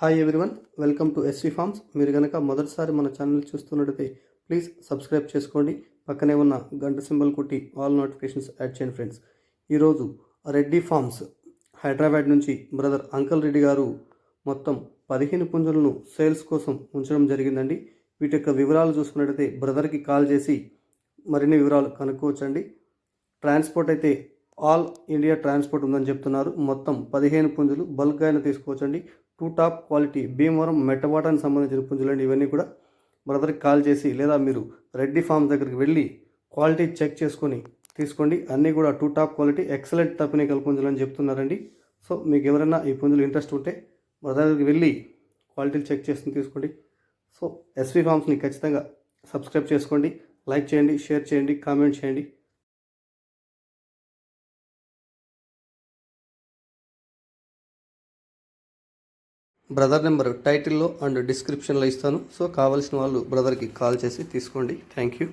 Hi everyone welcome to SV farms మీరు కనుక మొదటిసారి మన ఛానల్ చూస్తున్నట్టయితే ప్లీజ్ సబ్స్క్రైబ్ చేసుకోండి. పక్కనే ఉన్న గంట సింబల్ కొట్టి ఆల్ నోటిఫికేషన్స్ యాడ్ చేయండి ఫ్రెండ్స్ ఈరోజు రెడ్డి ఫార్మ్స్ హైదరాబాద్ నుంచి బ్రదర్ అంకల్ రెడ్డి గారు మొత్తం పదిహేను పుంజులను సేల్స్ కోసం ఉంచడం జరిగిందండి. వీటి యొక్క వివరాలు చూసుకున్నట్టయితే బ్రదర్కి కాల్ చేసి మరిన్ని వివరాలు కనుక్కోవచ్చండి. ట్రాన్స్పోర్ట్ అయితే ఆల్ ఇండియా ట్రాన్స్పోర్ట్ ఉందని చెప్తున్నారు. మొత్తం పదిహేను పుంజులు బల్క్ అయినా తీసుకోవచ్చండి. టూ టాప్ క్వాలిటీ భీమవరం మెట్టవాటానికి సంబంధించిన పుంజులు అండి. ఇవన్నీ కూడా బ్రదర్కి కాల్ చేసి లేదా మీరు రెడ్డి ఫామ్ దగ్గరికి వెళ్ళి క్వాలిటీ చెక్ చేసుకొని తీసుకోండి. అన్నీ కూడా టూ టాప్ క్వాలిటీ ఎక్సలెంట్ తప్పిన పుంజులు అని చెప్తున్నారండి. సో మీకు ఎవరైనా ఈ పుంజులు ఇంట్రెస్ట్ ఉంటే బ్రదర్కి వెళ్ళి క్వాలిటీలు చెక్ చేసుకుని తీసుకోండి. సో ఎస్వి ఫామ్స్ని ఖచ్చితంగా సబ్స్క్రైబ్ చేసుకోండి. లైక్ చేయండి షేర్ చేయండి కామెంట్ చేయండి. బ్రదర్ నెంబర్ టైటిల్లో అండ్ డిస్క్రిప్షన్లో ఇస్తాను. సో కావాల్సిన వాళ్ళు బ్రదర్కి కాల్ చేసి తీసుకోండి. Thank you.